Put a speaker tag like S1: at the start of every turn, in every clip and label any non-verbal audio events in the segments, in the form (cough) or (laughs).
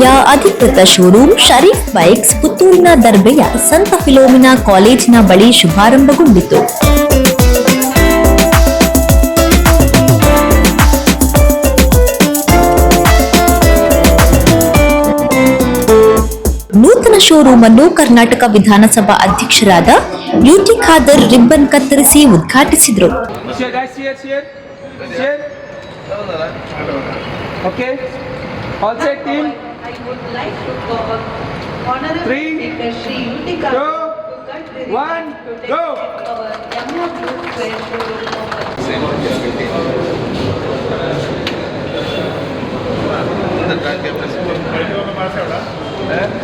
S1: ಕಂಪನಿಯ ಅಧಿಕೃತ showroom Sharif bikes ಪುತ್ತೂರಿನ ದರ್ಬೆಯ ಸಂತ ಫಿಲೋಮಿನಾ ಕಾಲೇಜಿನ ಬಳಿ ಶುಭಾರಂಭಗೊಂಡಿತು ನೂತನ ಶೋರೂಮ್ ಅನ್ನು ಕರ್ನಾಟಕ ವಿಧಾನಸಭಾ ಅಧ್ಯಕ್ಷರಾದ ಯುಟಿ ಖಾದರ್ ರಿಬ್ಬನ್ ಕತ್ತರಿಸಿ ಉದ್ಘಾಟಿಸಿದರು.
S2: Okay. All set, team.
S3: Honorable
S2: Three,
S3: Speaker Shri Yutika go,
S2: one, go.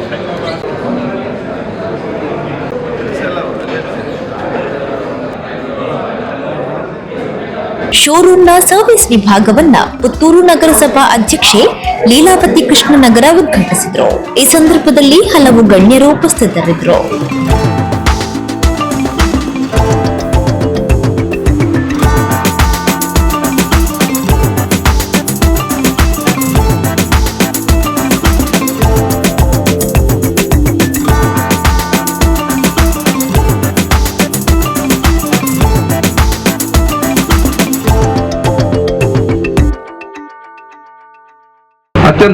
S3: Thank you.
S1: ಶೋರೂಮ್ನ ಸರ್ವಿಸ್ ವಿಭಾಗವನ್ನ ಪುತ್ತೂರು ನಗರಸಭಾ ಅಧ್ಯಕ್ಷೆ ಲೀಲಾವತಿ ಕೃಷ್ಣನಗರ ಉದ್ಘಾಟಿಸಿದರು. ಈ ಸಂದರ್ಭದಲ್ಲಿ ಹಲವು ಗಣ್ಯರು ಉಪಸ್ಥಿತರಿದ್ದರು.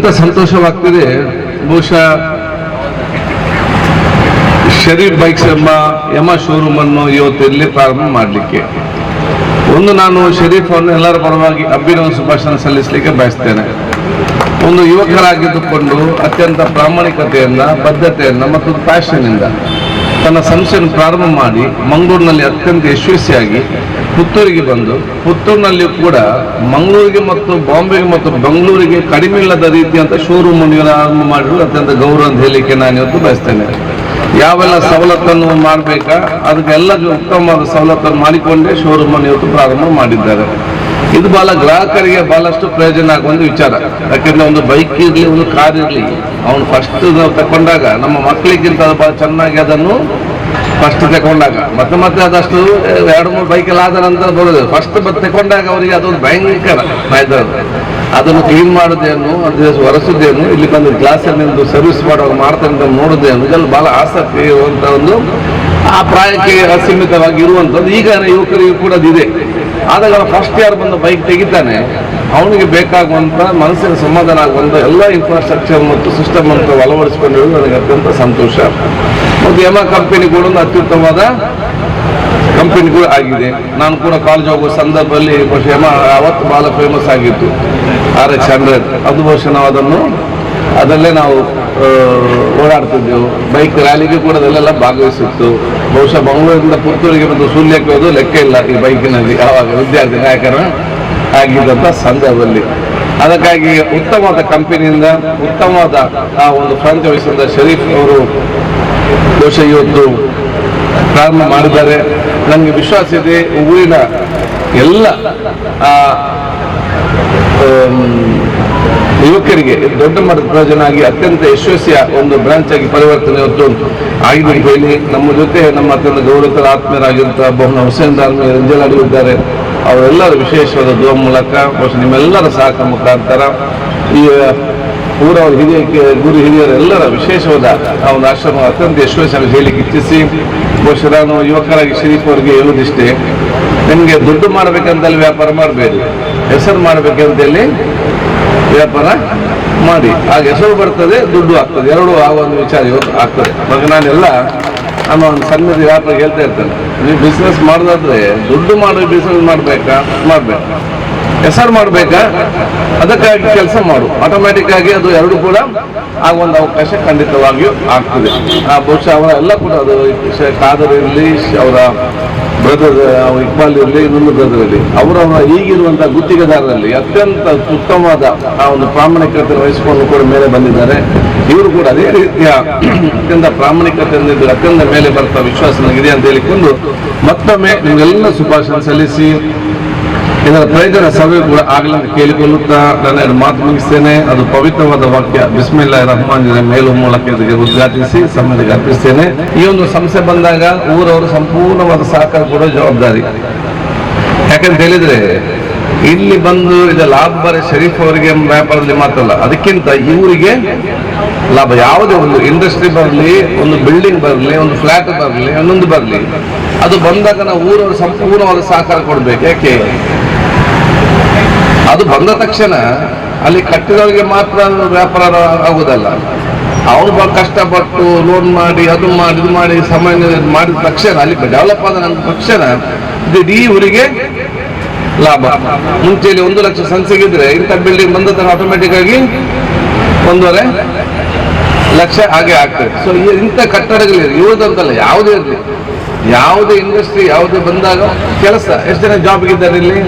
S4: ಅತ್ಯಂತ ಸಂತೋಷವಾಗ್ತಿದೆ? ಬಹುಶಃ ಶರೀಫ್ ಬೈಕ್ಸ್ ಎಂಬ ಯಮ ಶೋರೂಮ್ ಅನ್ನು ಇವತ್ತು ಇಲ್ಲಿ ಪ್ರಾರಂಭ ಮಾಡಲಿಕ್ಕೆ. ಒಂದು ನಾನು ಶರೀಫ್ ಅನ್ನು ಎಲ್ಲರ ಪರವಾಗಿ ಅಭಿನವ ಸುಭಾಷಣ ಸಲ್ಲಿಸಲಿಕ್ಕೆ ಬಯಸ್ತೇನೆ. ಒಂದು ಯುವಕರಾಗಿದ್ದುಕೊಂಡು ಅತ್ಯಂತ ಪ್ರಾಮಾಣಿಕತೆಯನ್ನ, ಬದ್ಧತೆಯನ್ನ ಮತ್ತು ಪ್ಯಾಷನ್ನಿಂದ ತನ್ನ ಸಂಸ್ಥೆಯನ್ನು ಪ್ರಾರಂಭ ಮಾಡಿ ಮಂಗಳೂರಿನಲ್ಲಿ ಅತ್ಯಂತ ಯಶಸ್ವಿಯಾಗಿ ಪುತ್ತೂರಿಗೆ ಬಂದು, ಪುತ್ತೂರಿನಲ್ಲಿ ಕೂಡ ಮಂಗಳೂರಿಗೆ ಮತ್ತು ಬಾಂಬೆಗೆ ಮತ್ತು ಬೆಂಗಳೂರಿಗೆ ಕಡಿಮೆ ಇಲ್ಲದ ರೀತಿಯಂತ ಶೋರೂಮ್ ಆರಂಭ ಮಾಡಲು ಅತ್ಯಂತ ಗೌರವ ಅಂತ ಹೇಳಲಿಕ್ಕೆ ನಾನು ಇವತ್ತು ಬಯಸ್ತೇನೆ. ಯಾವೆಲ್ಲ ಸವಲತ್ತನ್ನು ಮಾಡಬೇಕಾ? ಅದಕ್ಕೆಲ್ಲ ಉತ್ತಮವಾದ ಸವಲತ್ತನ್ನು ಮಾಡಿಕೊಂಡೇ ಶೋರೂಮ್ ಅನ್ನು ಇವತ್ತು ಪ್ರಾರಂಭ ಮಾಡಿದ್ದಾರೆ. ಇದು ಬಹಳ ಗ್ರಾಹಕರಿಗೆ ಬಹಳಷ್ಟು ಪ್ರಯೋಜನ ಆಗುವ ಒಂದು ವಿಚಾರ. ಯಾಕೆಂದ್ರೆ ಒಂದು ಬೈಕ್ ಇರಲಿ, ಒಂದು ಕಾರ್ ಇರಲಿ, ಅವನು ಫಸ್ಟ್ ನಾವು ತಕೊಂಡಾಗ ನಮ್ಮ ಮಕ್ಕಳಿಗಿಂತ ಬಹಳ ಚೆನ್ನಾಗಿ ಅದನ್ನು ಫಸ್ಟ್ ತಗೊಂಡಾಗ ಮತ್ತೆ ಮತ್ತೆ ಅದಷ್ಟು, ಎರಡು, ಮೂರು ಬೈಕಲ್ಲಿ ಆದ ನಂತರ ಬರೋದು. ಫಸ್ಟ್ ಮತ್ತೆ ತಗೊಂಡಾಗ ಅವರಿಗೆ ಅದೊಂದು ಭಯಂಕರ ಮೈದಾನ ಅದನ್ನು ಕ್ಲೀನ್ ಮಾಡೋದೇನು ಅದು ಒರೆಸೋದೇನು ಇಲ್ಲಿ ಬಂದು ಗ್ಲಾಸಲ್ಲಿ ಸರ್ವಿಸ್ ಮಾಡುವಾಗ ಮಾಡ್ತಾರೆ ಅಂತ ನೋಡೋದೇನು ಇದರಲ್ಲಿ ಬಹಳ ಆಸಕ್ತಿ ಇರುವಂತ ಒಂದು, ಆ ಪ್ರಾಯಕ್ಕೆ ಅಸೀಮಿತವಾಗಿ ಇರುವಂಥದ್ದು ಈಗ ಯುವಕರಿಗೂ ಕೂಡ ಅದಿದೆ ಆದಾಗ ಫಸ್ಟ್ ಯಾರು ಬಂದು ಬೈಕ್ ತೆಗಿತಾನೆ, ಅವನಿಗೆ ಬೇಕಾಗುವಂತ ಮನಸ್ಸಿನ ಸಮಾಧಾನ ಆಗುವಂಥ ಎಲ್ಲ ಇನ್ಫ್ರಾಸ್ಟ್ರಕ್ಚರ್ ಮತ್ತು ಸಿಸ್ಟಮ್ ಅಂತ ಅಳವಡಿಸಿಕೊಂಡಿರೋದು ನನಗೆ ಅತ್ಯಂತ ಸಂತೋಷ. ಮತ್ತು ಕಂಪನಿಗಳು ಅತ್ಯುತ್ತಮವಾದ ಕಂಪನಿಗಳು ಆಗಿದೆ. ನಾನು ಕೂಡ ಕಾಲೇಜ್ ಹೋಗುವ ಸಂದರ್ಭದಲ್ಲಿ ಬಹುಶಃ ಅವತ್ತು ಬಹಳ ಫೇಮಸ್ ಆಗಿತ್ತು. ಆರ್ ಎಚ್ ಹಂಡ್ರೆಡ್ ಅದು ಬಹುಶಃ ನಾವು ಅದನ್ನು, ಅದರಲ್ಲೇ ನಾವು ಓಡಾಡ್ತಿದ್ದೆವು. ಬೈಕ್ ರ್ಯಾಲಿಗೆ ಕೂಡ ಅದರಲ್ಲೆಲ್ಲ ಭಾಗವಹಿಸಿತ್ತು. ಬಹುಶಃ ಮಂಗಳೂರಿಂದ ಪುತ್ತೂರಿಗೆ ಬಂದು ಸುಳ್ಯಕ್ಕೆ ಹೋದು ಲೆಕ್ಕ ಇಲ್ಲ ಈ ಬೈಕಿನಲ್ಲಿ ಆವಾಗ ವಿದ್ಯಾರ್ಥಿ ನಾಯಕರ ಆಗಿದ್ದಂಥ ಸಂದರ್ಭದಲ್ಲಿ. ಅದಕ್ಕಾಗಿ ಉತ್ತಮವಾದ ಕಂಪನಿಯಿಂದ ಉತ್ತಮವಾದ ಆ ಒಂದು ಫ್ರಾಂಚೈಸಿಂದ ಶರೀಫ್ ಅವರು ಬಹುಶಃ ಇವತ್ತು ಪ್ರಾರಂಭ ಮಾಡಿದ್ದಾರೆ. ನನಗೆ ವಿಶ್ವಾಸ ಇದೆ, ಊರಿನ ಎಲ್ಲ ಯುವಕರಿಗೆ, ದೊಡ್ಡ ಮಟ್ಟದ ಆಗಿ ಅತ್ಯಂತ ಯಶಸ್ವಿಯ ಒಂದು ಬ್ರಾಂಚ್ ಆಗಿ ಪರಿವರ್ತನೆ ಇವತ್ತು ಆಗಿದೆ ಹೇಳಿ ನಮ್ಮ ಜೊತೆ ನಮ್ಮ ಅತ್ಯಂತ ಗೌರವತರ ಆತ್ಮೀಯರಾಗಿರುವಂತಹ ಬಹುನ ಹುಸೇನ್ ದಾರ್ಮಿ ರಂಜಲಾಡಿ ಇದ್ದಾರೆ ಅವರೆಲ್ಲರ ವಿಶೇಷವಾದ ದುವ ಮೂಲಕ ನಿಮ್ಮೆಲ್ಲರ ಸಹಕಾರ ಮುಖಾಂತರ ಈ ಊರವರ ಹಿರಿಯ ಗುರು ಹಿರಿಯರೆಲ್ಲರ ವಿಶೇಷವಾದ ಆ ಒಂದು ಆಶ್ರಮ ಅತ್ಯಂತ ಯಶಸ್ವಿ ಹೇಳಿ ಇಚ್ಛಿಸಿ, ಬಹುಶಃ ನಾನು ಯುವಕರಾಗಿ ಶರೀಫ್ ಅವರಿಗೆ ಹೇಳುವುದಿಷ್ಟೇ, ನಿಮಗೆ ದುಡ್ಡು ಮಾಡಬೇಕಂತಲ್ಲಿ ವ್ಯಾಪಾರ ಮಾಡಬೇಡಿ, ಹೆಸರು ಮಾಡಬೇಕಂತೇಳಿ ವ್ಯಾಪಾರ ಮಾಡಿ. ಆಗ ಹೆಸರು ಬರ್ತದೆ, ದುಡ್ಡು ಆಗ್ತದೆ, ಎರಡೂ ಆ ಒಂದು ವಿಚಾರ ಆಗ್ತದೆ. ಇವಾಗ ನಾನೆಲ್ಲ ನಮ್ಮ ಒಂದು ಸಣ್ಣದ ವ್ಯಾಪಾರ ಹೇಳ್ತಾ ಇರ್ತೇನೆ. ನೀವು ಬಿಸ್ನೆಸ್ ಮಾಡೋದಾದ್ರೆ ದುಡ್ಡು ಮಾಡೋ ಬಿಸ್ನೆಸ್ ಮಾಡಬೇಕಾ? ಮಾಡಬೇಕು. ಹೆಸರು ಮಾಡಬೇಕಾ? ಅದಕ್ಕಾಗಿ ಕೆಲಸ ಮಾಡು. ಆಟೋಮ್ಯಾಟಿಕ್ ಆಗಿ ಅದು ಎರಡು ಕೂಡ ಆಗ ಒಂದು ಅವಕಾಶ ಖಂಡಿತವಾಗಿಯೂ ಆಗ್ತದೆ. ಆ ಬಹುಶಃ ಅವರ ಎಲ್ಲ ಕೂಡ ಅದು ಖಾದರ್ ಇರಲಿ ಅವರ ಬ್ರದರ್ ಇಕ್ಬಾಲ್ ಇರಲಿ, ಇನ್ನೊಂದು ಬ್ರದರ್ ಇರಲಿ, ಅವರವರ ಈಗಿರುವಂತಹ ಗುತ್ತಿಗೆದಾರರಲ್ಲಿ ಅತ್ಯಂತ ಉತ್ತಮವಾದ ಆ ಒಂದು ಪ್ರಾಮಾಣಿಕತೆ ವಹಿಸಿಕೊಂಡು ಕೂಡ ಮೇಲೆ ಬಂದಿದ್ದಾರೆ. ಇವರು ಕೂಡ ಅದೇ ರೀತಿಯ ಅತ್ಯಂತ ಪ್ರಾಮಾಣಿಕತೆಯಿಂದ ಅತ್ಯಂತ ಮೇಲೆ ಬರ್ತಾ ವಿಶ್ವಾಸ ನನಗಿದೆ ಅಂತ ಹೇಳಿಕೊಂಡು ಮತ್ತೊಮ್ಮೆ ನಿಮಗೆಲ್ಲ ಶುಭಾಶಯ ಸಲ್ಲಿಸಿ ಇದರ ಪ್ರಯೋಜನ ಸಭೆ ಕೂಡ ಆಗಲಿ ಅಂತ ಕೇಳಿಕೊಳ್ಳುತ್ತಾ ನನ್ನ ಮಾತು ಮುಗಿಸ್ತೇನೆ. ಅದು ಪವಿತ್ರವಾದ ವಾಕ್ಯ. ಬಿಸ್ಮಿಲ್ಲಾ ರಹಮಾನ್ ಮೇಲು ಮೂಲಕ ಉದ್ಘಾಟಿಸಿ ಸಮಯದಲ್ಲಿ ಅರ್ಪಿಸ್ತೇನೆ. ಈ ಒಂದು ಸಂಸ್ಥೆ ಬಂದಾಗ ಊರವರು ಸಂಪೂರ್ಣವಾದ ಸಹಕಾರ ಕೊಡೋ ಜವಾಬ್ದಾರಿ. ಯಾಕಂತ ಹೇಳಿದ್ರೆ, ಇಲ್ಲಿ ಬಂದು ಇದು ಲಾಭ ಬರ ಶರೀಫ್ ಅವರಿಗೆ ವ್ಯಾಪಾರದಲ್ಲಿ ಅಲ್ಲ ಅದಕ್ಕಿಂತ ಇವರಿಗೆ ಲಾಭ ಯಾವುದೇ ಒಂದು ಇಂಡಸ್ಟ್ರಿ ಬರಲಿ, ಒಂದು ಬಿಲ್ಡಿಂಗ್ ಬರಲಿ, ಒಂದು ಫ್ಲಾಟ್ ಬರಲಿ ಇನ್ನೊಂದು ಬರಲಿ, ಅದು ಬಂದಾಗ ನಾವು ಊರವರು ಸಂಪೂರ್ಣವಾದ ಸಹಕಾರ ಕೊಡಬೇಕು. ಯಾಕೆ? ಅದು ಬಂದ ತಕ್ಷಣ ಅಲ್ಲಿ ಕಟ್ಟಿದವರಿಗೆ ಮಾತ್ರ ವ್ಯಾಪಾರ ಆಗುದಲ್ಲ. ಅವ್ರು ಕಷ್ಟಪಟ್ಟು ಲೋನ್ ಮಾಡಿ, ಅದು ಮಾಡಿ, ಇದು ಮಾಡಿ, ಸಮಯ ಮಾಡಿದ ತಕ್ಷಣ ಅಲ್ಲಿ ಡೆವಲಪ್ ಆದ ನಂತರ ತಕ್ಷಣ ಇಡೀ ಊರಿಗೆ ಲಾಭ. ಮುಂಚೆಯಲ್ಲಿ ಒಂದು ಲಕ್ಷ ಸಂಸೆಗಿದ್ರೆ ಇಂಥ ಬಿಲ್ಡಿಂಗ್ ಬಂದ ತರ ಆಟೋಮೆಟಿಕ್ ಆಗಿ ಒಂದೂವರೆ ಲಕ್ಷ ಹಾಗೆ ಆಗ್ತದೆ. ಸೊ ಇಂಥ ಕಟ್ಟಡಗಳಿರಲಿ ಇರುವುದಂತಲ್ಲ ಯಾವುದೇ ಇರಲಿ. ಯಾವುದೇ ಇಂಡಸ್ಟ್ರಿ ಯಾವುದೇ ಬಂದಾಗ ಕೆಲಸ. ಎಷ್ಟು ಜನ ಜಾಬ್ಗಿದ್ದಾರೆ ಇಲ್ಲಿ?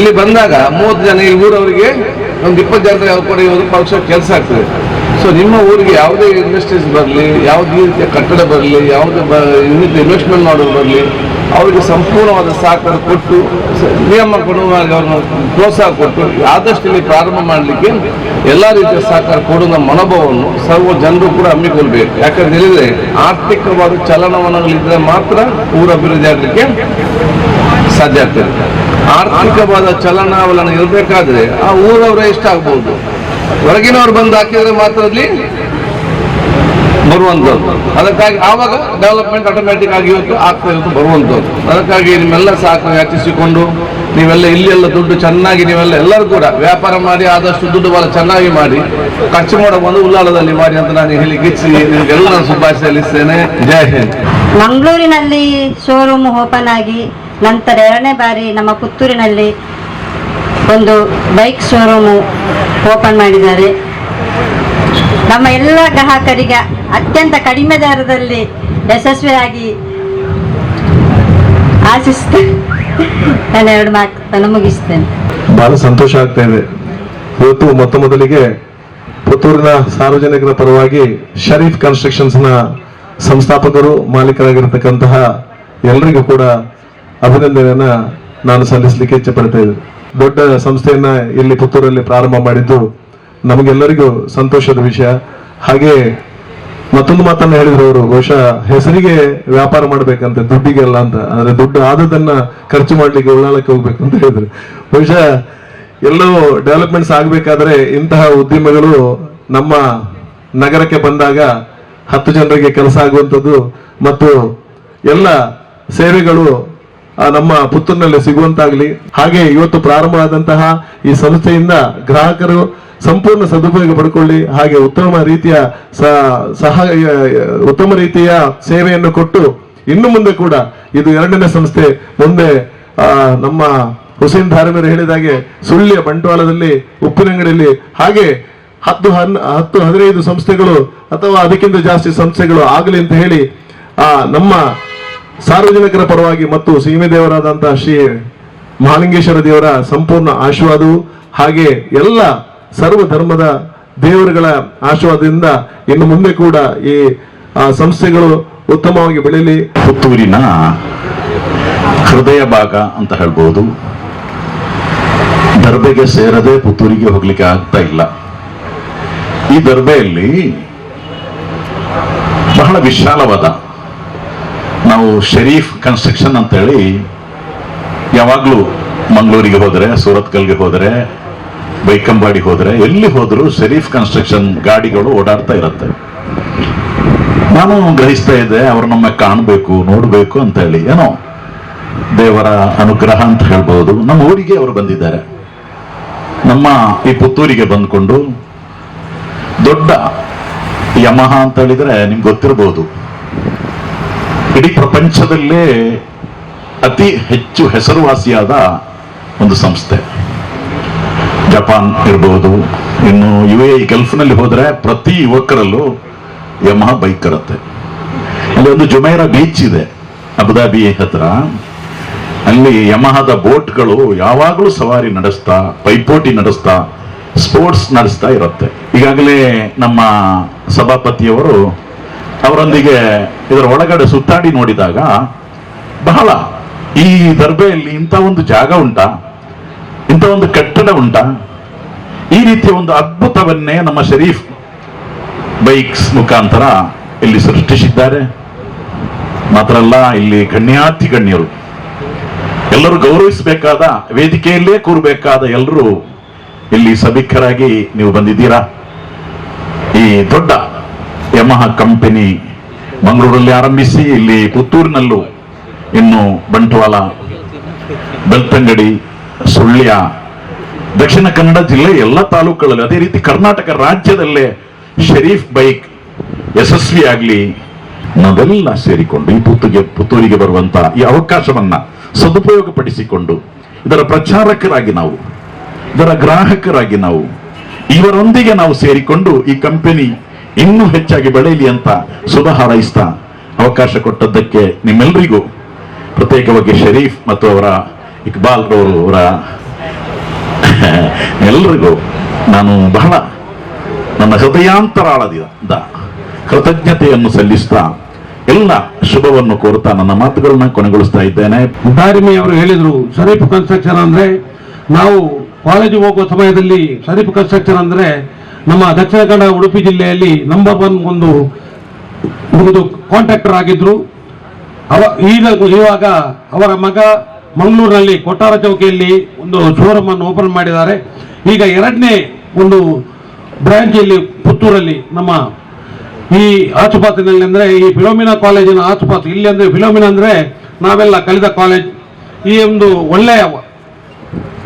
S4: ಇಲ್ಲಿ ಬಂದಾಗ ಮೂವತ್ತು ಜನ ಈ ಊರವರಿಗೆ ಒಂದು ಇಪ್ಪತ್ತು ಜನ ಕೊಡಿ ಒಂದು ಪಕ್ಷ ಕೆಲಸ ಆಗ್ತದೆ. ಸೊ ನಿಮ್ಮ ಊರಿಗೆ ಯಾವುದೇ ಇಂಡಸ್ಟ್ರೀಸ್ ಬರಲಿ, ಯಾವುದೇ ರೀತಿಯ ಕಟ್ಟಡ ಬರಲಿ, ಯಾವುದೇ ಬ ಇನ್ವೆಸ್ಟ್ಮೆಂಟ್ ಮಾಡೋದು ಬರಲಿ, ಅವರಿಗೆ ಸಂಪೂರ್ಣವಾದ ಸಹಕಾರ ಕೊಟ್ಟು, ಸ- ನಿಯಮ ಕೊಡುವಾಗ ಅವ್ರನ್ನ ಪ್ರೋತ್ಸಾಹ ಕೊಟ್ಟು, ಆದಷ್ಟು ಇಲ್ಲಿ ಪ್ರಾರಂಭ ಮಾಡಲಿಕ್ಕೆ ಎಲ್ಲ ರೀತಿಯ ಸಹಕಾರ ಕೊಡುವ ಮನೋಭಾವವನ್ನು ಸರ್ವ ಜನರು ಕೂಡ ಹಮ್ಮಿಕೊಳ್ಬೇಕು. ಯಾಕಂದ್ರೆ ಹೇಳಿದರೆ ಆರ್ಥಿಕವಾದ ಚಲನವಲನಗಳಿದ್ದರೆ ಮಾತ್ರ ಊರ ಅಭಿವೃದ್ಧಿ ಆಗಲಿಕ್ಕೆ ಸಾಧ್ಯ ಆಗ್ತದೆ. ಆರ್ಥಿಕವಾದ ಚಲನಾವಲನ ಇರಬೇಕಾದ್ರೆ ಆ ಊರವರೇ ಇಷ್ಟ ಆಗ್ಬಹುದು ಹೊರಗಿನವ್ರು ಬಂದು ಹಾಕಿದ್ರೆ ಮಾತ್ರ ಅಲ್ಲಿ ಬರುವಂಥದ್ದು. ಅದಕ್ಕಾಗಿ ಆವಾಗ ಡೆವಲಪ್ಮೆಂಟ್ ಆಟೋಮ್ಯಾಟಿಕ್ ಆಗಿ ಇವತ್ತು ಆಗ್ತಾ ಇವತ್ತು ಬರುವಂಥದ್ದು. ಅದಕ್ಕಾಗಿ ನಿಮ್ಮೆಲ್ಲ ಸಹಕಾರ ಯಾಚಿಸಿಕೊಂಡು ನೀವೆಲ್ಲ ಇಲ್ಲಿ ಎಲ್ಲ ದುಡ್ಡು ಚೆನ್ನಾಗಿ ನೀವೆಲ್ಲ ಎಲ್ಲರೂ ಕೂಡ ವ್ಯಾಪಾರ ಮಾಡಿ ಆದಷ್ಟು ದುಡ್ಡು ಬಹಳ ಚೆನ್ನಾಗಿ ಮಾಡಿ ಖರ್ಚು ಮಾಡೋ ಒಂದು ಉಲ್ಲಾಳದಲ್ಲಿ ಮಾಡಿ ಅಂತ ನಾನು ಹೇಳಿ ಗಿಚ್ಚಿ ನಿಮಗೆಲ್ಲ ಶುಭಾಶಯ ಸಲ್ಲಿಸ್ತೇನೆ. ಜೈ ಹಿಂದ್.
S5: ಮಂಗಳೂರಿನಲ್ಲಿ ಶೋರೂಮ್ ಓಪನ್ ಆಗಿ ನಂತರ ಎರಡನೇ ಬಾರಿ ನಮ್ಮ ಪುತ್ತೂರಿನಲ್ಲಿ ಒಂದು ಬೈಕ್ ಶೋರೂಮ್ ಓಪನ್ ಮಾಡಿದ್ದಾರೆ. ನಮ್ಮ ಎಲ್ಲ ಗ್ರಾಹಕರಿಗೆ ಅತ್ಯಂತ ಕಡಿಮೆ ದರದಲ್ಲಿ ಯಶಸ್ವಿಯಾಗಿ ಆಶಿಸ್ತೇನೆ (laughs) ನಾನು ಎರಡು ಮಾತನ್ನು ಮುಗಿಸ್ತೇನೆ.
S6: ಬಹಳ ಸಂತೋಷ ಆಗ್ತಾ ಇದೆ. ಇವತ್ತು ಮೊತ್ತ ಮೊದಲಿಗೆ ಪುತ್ತೂರಿನ ಸಾರ್ವಜನಿಕರ ಪರವಾಗಿ ಶರೀಫ್ ಕನ್ಸ್ಟ್ರಕ್ಷನ್ಸ್ನ ಸಂಸ್ಥಾಪಕರು, ಮಾಲೀಕರಾಗಿರ್ತಕ್ಕಂತಹ ಎಲ್ಲರಿಗೂ ಕೂಡ ಅಭಿನಂದನೆಯನ್ನ ನಾನು ಸಲ್ಲಿಸಲಿಕ್ಕೆ ಇಚ್ಛೆ ಪಡ್ತಾ ದೊಡ್ಡ ಸಂಸ್ಥೆಯನ್ನ ಇಲ್ಲಿ ಪುತ್ತೂರಲ್ಲಿ ಪ್ರಾರಂಭ ಮಾಡಿದ್ದು ನಮಗೆಲ್ಲರಿಗೂ ಸಂತೋಷದ ವಿಷಯ. ಹಾಗೆ ಮತ್ತೊಂದು ಮಾತನ್ನ ಹೇಳಿದ್ರು ಅವರು, ಬಹುಶಃ ಹೆಸರಿಗೆ ವ್ಯಾಪಾರ ಮಾಡ್ಬೇಕಂತೆ, ದುಡ್ಡಿಗೆಲ್ಲ ಅಂತ. ಅಂದ್ರೆ ದುಡ್ಡು ಆದದನ್ನ ಖರ್ಚು ಮಾಡ್ಲಿಕ್ಕೆ ಉಳ್ಳಾಳಕ್ಕೆ ಹೋಗ್ಬೇಕು ಅಂತ ಹೇಳಿದ್ರು. ಬಹುಶಃ ಎಲ್ಲವೂ ಡೆವಲಪ್ಮೆಂಟ್ಸ್ ಆಗ್ಬೇಕಾದ್ರೆ ಇಂತಹ ಉದ್ಯಮಗಳು ನಮ್ಮ ನಗರಕ್ಕೆ ಬಂದಾಗ ಹತ್ತು ಜನರಿಗೆ ಕೆಲಸ ಆಗುವಂಥದ್ದು ಮತ್ತು ಎಲ್ಲ ಸೇವೆಗಳು ನಮ್ಮ ಪುತ್ತೂರಿನಲ್ಲಿ ಸಿಗುವಂತಾಗ್ಲಿ, ಹಾಗೆ ಇವತ್ತು ಪ್ರಾರಂಭ ಆದಂತಹ ಈ ಸಂಸ್ಥೆಯಿಂದ ಗ್ರಾಹಕರು ಸಂಪೂರ್ಣ ಸದುಪಯೋಗ ಪಡ್ಕೊಳ್ಳಿ, ಹಾಗೆ ಉತ್ತಮ ರೀತಿಯ ಸಹ ಉತ್ತಮ ರೀತಿಯ ಸೇವೆಯನ್ನು ಕೊಟ್ಟು ಇನ್ನು ಮುಂದೆ ಕೂಡ ಇದು ಎರಡನೇ ಸಂಸ್ಥೆ. ಮುಂದೆ ನಮ್ಮ ಹುಸೇನ್ ಧಾರಮೀರ್ ಹೇಳಿದಾಗೆ ಸುಳ್ಳಿಯ ಬಂಟ್ವಾಳದಲ್ಲಿ, ಉಪ್ಪಿನಂಗಡಿಯಲ್ಲಿ, ಹಾಗೆ ಹತ್ತು ಹನ್, ಹತ್ತು ಹದಿನೈದು ಸಂಸ್ಥೆಗಳು ಅಥವಾ ಅದಕ್ಕಿಂತ ಜಾಸ್ತಿ ಸಂಸ್ಥೆಗಳು ಆಗಲಿ ಅಂತ ಹೇಳಿ, ಆ, ನಮ್ಮ ಸಾರ್ವಜನಿಕರ ಪರವಾಗಿ ಮತ್ತು ಸೀಮೆ ದೇವರಾದಂತಹ ಶ್ರೀ ಮಹಾಲಿಂಗೇಶ್ವರ ದೇವರ ಸಂಪೂರ್ಣ ಆಶೀರ್ವಾದವು ಹಾಗೆ ಎಲ್ಲ ಸರ್ವ ಧರ್ಮದ ದೇವರುಗಳ ಆಶೀರ್ವಾದದಿಂದ ಇನ್ನು ಮುಂದೆ ಕೂಡ ಈ ಸಂಸ್ಥೆಗಳು ಉತ್ತಮವಾಗಿ ಬೆಳೆಯಲಿ.
S7: ಪುತ್ತೂರಿನ ಹೃದಯ ಭಾಗ ಅಂತ ಹೇಳ್ಬೋದು. ದರ್ಬೆಗೆ ಸೇರದೆ ಪುತ್ತೂರಿಗೆ ಹೋಗ್ಲಿಕ್ಕೆ ಆಗ್ತಾ ಇಲ್ಲ. ಈ ದರ್ಬೆಯಲ್ಲಿ ಬಹಳ ವಿಶಾಲವಾದ ನಾವು ಶರೀಫ್ ಕನ್ಸ್ಟ್ರಕ್ಷನ್ ಅಂತೇಳಿ ಯಾವಾಗಲೂ ಮಂಗಳೂರಿಗೆ ಹೋದರೆ, ಸೂರತ್ಕಲ್ಗೆ ಹೋದರೆ, ಬೈಕಂಬಾಡಿ ಹೋದರೆ, ಎಲ್ಲಿ ಹೋದರೂ ಶರೀಫ್ ಕನ್ಸ್ಟ್ರಕ್ಷನ್ ಗಾಡಿಗಳು ಓಡಾಡ್ತಾ ಇರುತ್ತೆ. ನಾನು ಗ್ರಹಿಸ್ತಾ ಇದ್ದೆ, ಅವ್ರು ನಮ್ಮ ಕಾಣಬೇಕು, ನೋಡಬೇಕು ಅಂತ ಹೇಳಿ ಏನೋ ದೇವರ ಅನುಗ್ರಹ ಅಂತ ಹೇಳ್ಬೋದು. ನಮ್ಮ ಊರಿಗೆ ಅವರು ಬಂದಿದ್ದಾರೆ. ನಮ್ಮ ಈ ಪುತ್ತೂರಿಗೆ ಬಂದ್ಕೊಂಡು ದೊಡ್ಡ ಯಮಹ ಅಂತ ಹೇಳಿದ್ರೆ ನಿಮ್ಗೆ ಗೊತ್ತಿರಬಹುದು ಇಡೀ ಪ್ರಪಂಚದಲ್ಲೇ ಅತಿ ಹೆಚ್ಚು ಹೆಸರುವಾಸಿಯಾದ ಒಂದು ಸಂಸ್ಥೆ. ಜಪಾನ್ ಇರ್ಬೋದು, ಇನ್ನು ಯು ಎ ಗಲ್ಫ್ನಲ್ಲಿ ಹೋದರೆ ಪ್ರತಿ ಯುವಕರಲ್ಲೂ ಯಮಹ ಬೈಕ್ ಇರುತ್ತೆ. ಅಲ್ಲಿ ಒಂದು ಜುಮೈರಾ ಬೀಚ್ ಇದೆ, ಅಬುದಾಬಿ ಹತ್ರ. ಅಲ್ಲಿ ಯಮಹದ ಬೋಟ್ಗಳು ಯಾವಾಗಲೂ ಸವಾರಿ ನಡೆಸ್ತಾ, ಪೈಪೋಟಿ ನಡೆಸ್ತಾ, ಸ್ಪೋರ್ಟ್ಸ್ ನಡೆಸ್ತಾ ಇರುತ್ತೆ. ಈಗಾಗಲೇ ನಮ್ಮ ಸಭಾಪತಿಯವರು ಅವರೊಂದಿಗೆ ಇದರ ಒಳಗಡೆ ಸುತ್ತಾಡಿ ನೋಡಿದಾಗ, ಬಹಳ ಈ ದರ್ಬೆಯಲ್ಲಿ ಇಂಥ ಒಂದು ಜಾಗ ಉಂಟಾ, ಇಂಥ ಒಂದು ಕಟ್ಟಡ ಉಂಟಾ. ಈ ರೀತಿಯ ಒಂದು ಅದ್ಭುತವನ್ನೇ ನಮ್ಮ ಶರೀಫ್ ಬೈಕ್ಸ್ ಮುಖಾಂತರ ಇಲ್ಲಿ ಸೃಷ್ಟಿಸಿದ್ದಾರೆ. ಮಾತ್ರ ಅಲ್ಲ ಇಲ್ಲಿ ಗಣ್ಯಾತಿ ಗಣ್ಯರು. ಎಲ್ಲರೂ ಗೌರವಿಸಬೇಕಾದ, ವೇದಿಕೆಯಲ್ಲೇ ಕೂರಬೇಕಾದ ಎಲ್ಲರೂ ಇಲ್ಲಿ ಸಭಿಕರಾಗಿ ನೀವು ಬಂದಿದ್ದೀರಾ? ಈ ದೊಡ್ಡ ಯಮಹ ಕಂಪನಿ ಮಂಗಳೂರಲ್ಲಿ ಆರಂಭಿಸಿ ಇಲ್ಲಿ ಪುತ್ತೂರಿನಲ್ಲೂ ಇನ್ನು ಬಂಟ್ವಾಳ, ಬೆಳ್ತಂಗಡಿ, ಸುಳ್ಯ, ದಕ್ಷಿಣ ಕನ್ನಡ ಜಿಲ್ಲೆ ಎಲ್ಲ ತಾಲೂಕುಗಳಲ್ಲಿ, ಅದೇ ರೀತಿ ಕರ್ನಾಟಕ ರಾಜ್ಯದಲ್ಲೇ ಶರೀಫ್ ಬೈಕ್ ಯಶಸ್ವಿಯಾಗಲಿ ನಾವೆಲ್ಲ ಸೇರಿಕೊಂಡು ಈ ಪುತ್ತೂರಿಗೆ ಪುತ್ತೂರಿಗೆ ಬರುವಂತ ಈ ಅವಕಾಶವನ್ನ ಸದುಪಯೋಗಪಡಿಸಿಕೊಂಡು ಇದರ ಪ್ರಚಾರಕರಾಗಿ ನಾವು, ಇದರ ಗ್ರಾಹಕರಾಗಿ ನಾವು, ಇವರೊಂದಿಗೆ ನಾವು ಸೇರಿಕೊಂಡು ಈ ಕಂಪನಿ ಇನ್ನೂ ಹೆಚ್ಚಾಗಿ ಬೆಳೆಯಲಿ ಅಂತ ಶುಭ ಹಾರೈಸ್ತಾ ಅವಕಾಶ ಕೊಟ್ಟದ್ದಕ್ಕೆ ನಿಮ್ಮೆಲ್ಲರಿಗೂ ಪ್ರತ್ಯೇಕವಾಗಿ ಶರೀಫ್ ಮತ್ತು ಅವರ ಇಕ್ಬಾಲ್ ರವರು (laughs) ಎಲ್ಲರಿಗೂ ನಾನು ಬಹಳ ನನ್ನ ಹೃದಯಾಂತರಾಳದಿಂದ ಕೃತಜ್ಞತೆಯನ್ನು ಸಲ್ಲಿಸ್ತಾ ಎಲ್ಲ ಶುಭವನ್ನು ಕೋರುತ್ತಾ ನನ್ನ ಮಾತುಗಳನ್ನ ಕೊನೆಗೊಳಿಸ್ತಾ ಇದ್ದೇನೆ.
S8: ದಾರಿಮಿ ಅವರು ಹೇಳಿದ್ರು, ಶರೀಫ್ ಕನ್ಸ್ಟ್ರಕ್ಷನ್ ಅಂದ್ರೆ ನಾವು ಕಾಲೇಜು ಹೋಗುವ ಸಮಯದಲ್ಲಿ ಶರೀಫ್ ಕನ್ಸ್ಟ್ರಕ್ಷನ್ ಅಂದ್ರೆ ನಮ್ಮ ದಕ್ಷಿಣ ಕನ್ನಡ ಉಡುಪಿ ಜಿಲ್ಲೆಯಲ್ಲಿ ನಂಬರ್ ಒನ್ ಒಂದು ಒಂದು ಕಾಂಟ್ರಾಕ್ಟರ್ ಆಗಿದ್ರು. ಅವ ಈಗ ಇವಾಗ ಅವರ ಮಗ ಮಂಗಳೂರಿನಲ್ಲಿ ಕೊಟ್ಟಾರ ಚೌಕಿಯಲ್ಲಿ ಒಂದು ಶೋರೂಮ್ ಅನ್ನು ಓಪನ್ ಮಾಡಿದ್ದಾರೆ. ಈಗ ಎರಡನೇ ಒಂದು ಬ್ರಾಂಚ್ ಇಲ್ಲಿ ಪುತ್ತೂರಲ್ಲಿ ನಮ್ಮ ಈ ಆಚುಪಾತಿನಲ್ಲಿ ಅಂದ್ರೆ ಈ ಫಿಲೋಮಿನಾ ಕಾಲೇಜಿನ ಆಸುಪಾಸು ಇಲ್ಲಿ ಅಂದ್ರೆ ಫಿಲೋಮಿನಾ ಅಂದ್ರೆ ನಾವೆಲ್ಲ ಕಲಿತ ಕಾಲೇಜ್ ಈ ಒಂದು ಒಳ್ಳೆಯ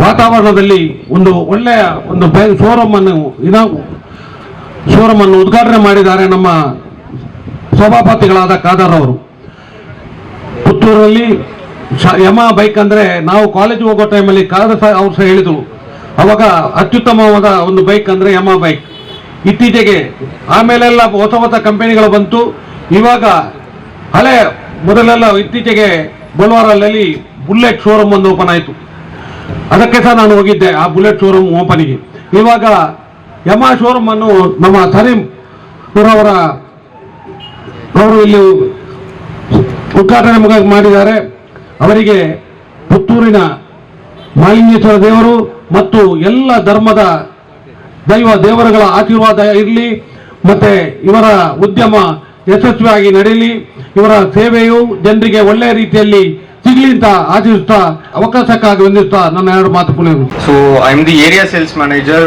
S8: ವಾತಾವರಣದಲ್ಲಿ ಒಂದು ಒಳ್ಳೆಯ ಒಂದು ಶೋರೂಮ್ ಅನ್ನು ಇದು ಶೋರೂಮ್ ಅನ್ನು ಉದ್ಘಾಟನೆ ಮಾಡಿದ್ದಾರೆ ನಮ್ಮ ಸಭಾಪತಿಗಳಾದ ಖಾದರ್ ಅವರು. ಪುತ್ತೂರಲ್ಲಿ ಯಮ ಬೈಕ್ ಅಂದ್ರೆ ನಾವು ಕಾಲೇಜ್ ಹೋಗೋ ಟೈಮಲ್ಲಿ ಖಾದರ್ ಸಹ ಅವ್ರು ಸಹ ಹೇಳಿದ್ರು. ಅವಾಗ ಅತ್ಯುತ್ತಮವಾದ ಒಂದು ಬೈಕ್ ಅಂದ್ರೆ ಯಮ ಬೈಕ್ ಇತ್ತೀಚೆಗೆ ಆಮೇಲೆಲ್ಲ ಹೊಸ ಹೊಸ ಕಂಪನಿಗಳು ಬಂತು. ಇವಾಗ ಹಳೆ ಮೊದಲೆಲ್ಲ ಇತ್ತೀಚೆಗೆ ಬಲ್ವಾರಲ್ಲಿ ಬುಲ್ಲೆಟ್ ಶೋರೂಮ್ ಒಂದು ಓಪನ್ ಆಯಿತು. ಅದಕ್ಕೆ ಸಹ ನಾನು ಹೋಗಿದ್ದೆ ಆ ಬುಲೆಟ್ ಶೋರೂಮ್ ಓಪನಿಗೆ. ಇವಾಗ ಯಮ ಶೋರೂಮ್ ಅನ್ನು ನಮ್ಮ ಸಲೀಂ ಅವರ ಅವರು ಇಲ್ಲಿ ಉದ್ಘಾಟನೆ ಮಾಡಿದ್ದಾರೆ. ಅವರಿಗೆ ಪುತ್ತೂರಿನ ಮಾಲಿಂಗೇಶ್ವರ ದೇವರು ಮತ್ತು ಎಲ್ಲ ಧರ್ಮದ ದೈವ ದೇವರುಗಳ ಆಶೀರ್ವಾದ ಇರಲಿ, ಮತ್ತೆ ಇವರ ಉದ್ಯಮ ಯಶಸ್ವಿಯಾಗಿ ನಡೆಯಲಿ, ಇವರ ಸೇವೆಯು ಜನರಿಗೆ ಒಳ್ಳೆಯ ರೀತಿಯಲ್ಲಿ ಸಿಗ್ಲಿ ಅಂತ ಅವಕಾಶಕ್ಕಾಗಿ ಹೊಂದಿರ್ತಾ ನಮ್ಮ ಎರಡು
S2: ಮಾತುಗಳು so I am the area sales manager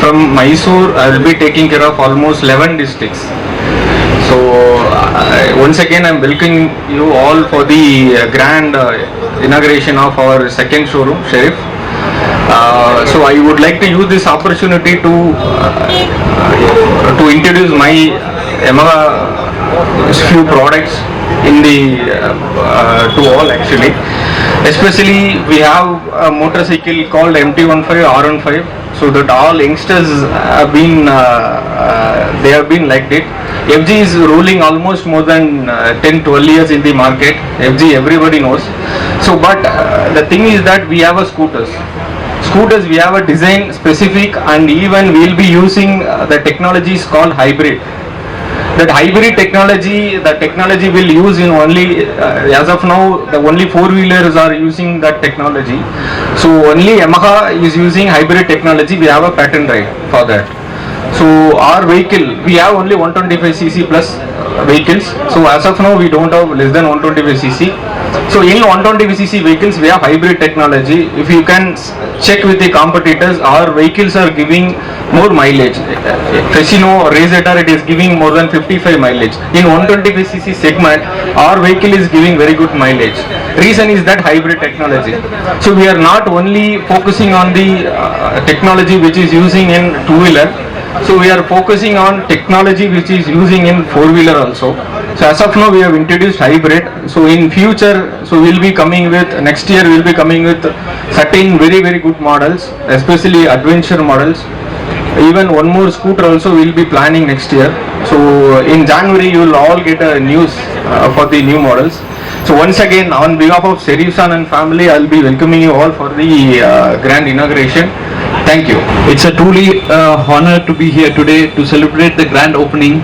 S2: from Mysore I will be taking care of almost eleven districts so once again I am welcoming you all for the grand inauguration of our second showroom Sharif so I would like to use this opportunity to to introduce my um few products in the uh, uh, to all actually. Especially we have a motorcycle called MT15 R15 so that all youngsters have been uh, uh, they have been liked it. FG is ruling almost more than uh, 10 12 years in the market. FG everybody knows. So but uh, the thing is that we have a scooters scooters we have a design specific and even we'll be using uh, the technologies called hybrid that hybrid technology the technology will use in only uh, as of now the only four wheelers are using that technology. So only yamaha is using hybrid technology. We have a patent right for that. So our vehicle we have only 125 cc plus uh, vehicles. So as of now we don't have less than 125 cc so in 120 cc vehicles we have hybrid technology. If you can check with the competitors our vehicles are giving more mileage. Fesino Razor it is giving more than 55 mileage. In 125 cc segment our vehicle is giving very good mileage. Reason is that hybrid technology. So we are not only focusing on the uh, technology which is using in two wheeler so we are focusing on technology which is using in four wheeler also. So as of now we have introduced hybrid. So in future, so we'll be coming with, next year we'll be coming with certain very very good models, especially adventure models. Even one more scooter also we'll be planning next year. So in January you will all get a news uh, for the new models. So once again on behalf of Serifsan and family, I'll be welcoming you all for the uh, grand inauguration. Thank you.
S9: It's a truly uh, honor to be here today to celebrate the grand opening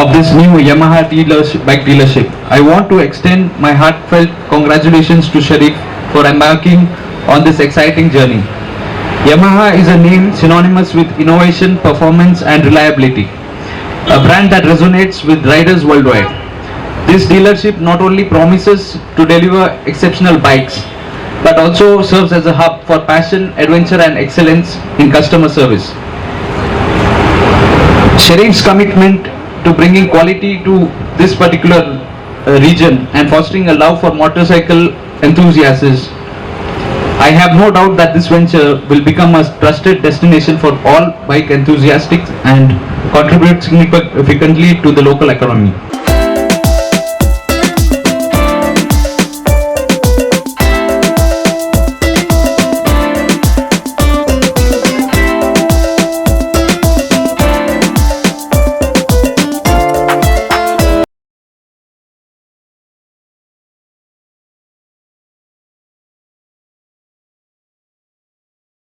S9: of this new Yamaha dealership, bike dealership. I want to extend my heartfelt congratulations to Sharif for embarking on this exciting journey. Yamaha is a name synonymous with innovation, performance and reliability. A brand that resonates with riders worldwide. This dealership not only promises to deliver exceptional bikes, but also serves as a hub for passion, adventure and excellence in customer service. Sharif's commitment to bringing quality to this particular uh, region and fostering a love for motorcycle enthusiasts, I have no doubt that this venture will become a trusted destination for all bike enthusiasts and contribute significantly to the local economy.